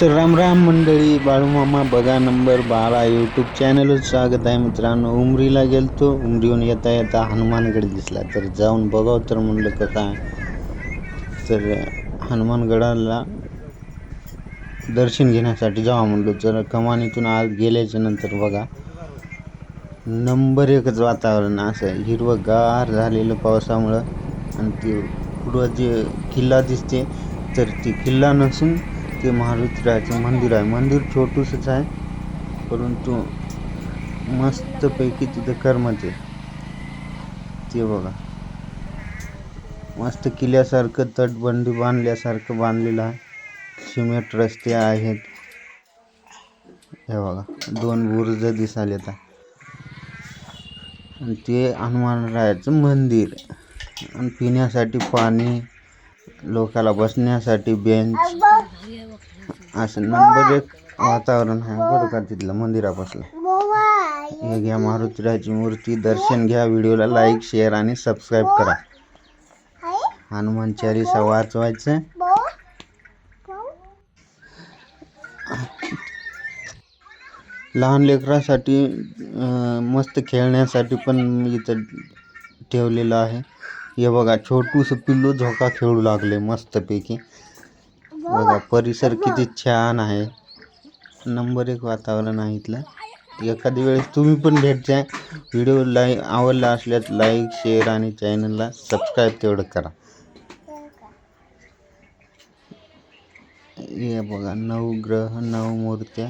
तर राम राम मंडळी बाळूमामा बघा नंबर बारा यूट्यूब चॅनलवर स्वागत आहे मित्रांनो. उमरीला गेलतो उमरीहून येता येता हनुमानगड दिसला. तर जाऊन बघावं तर म्हणलं कसं आहे तर हनुमानगडाला दर्शन घेण्यासाठी जावा म्हणलो. तर कमानीतून आज गेल्याच्यानंतर बघा नंबर एकच वातावरण असं आहे. हिरवंगार झालेलं पावसामुळं आणि ते पुढं जे किल्ला दिसते तर ती किल्ला नसून ते मारुतीरायाचं मंदिर आहे. मंदिर छोटूसच आहे परंतु मस्तपैकी तिथं करमत आहे. ते बघा. मस्त किल्ल्यासारखं तटबंदी बांधल्यासारखं बांधलेलं आहे. सिमेंट रस्ते आहेत. हे बघा. दोन बुर्ज दिसाले आता आणि ते हनुमानरायाचं मंदिर. आणि पिण्यासाठी पाणी लोकाला बसण्यासाठी बेंच असं नंबर एक वातावरण आहे. बरं का तिथलं मंदिरापासलं हे घ्या मारुतीराची मूर्ती. दर्शन घ्या व्हिडिओला लाईक शेअर आणि सबस्क्राईब करा. हनुमान चालीसा वाचवायचं लहान लेकरासाठी मस्त खेळण्यासाठी पण इथं ठेवलेलं आहे. हे बघा छोटूसं पिल्लू झोका खेळू लागले मस्तपैकी. बघा परिसर किती छान आहे. नंबर एक वातावरण आहे इथलं. एखाद्या वेळेस तुम्ही पण भेट जा व्हिडिओ लाई आवडला असल्यास लाईक शेअर आणि चॅनलला सबस्क्राईब तेवढं करा. हे बघा नऊ ग्रह नऊ मूर्त्या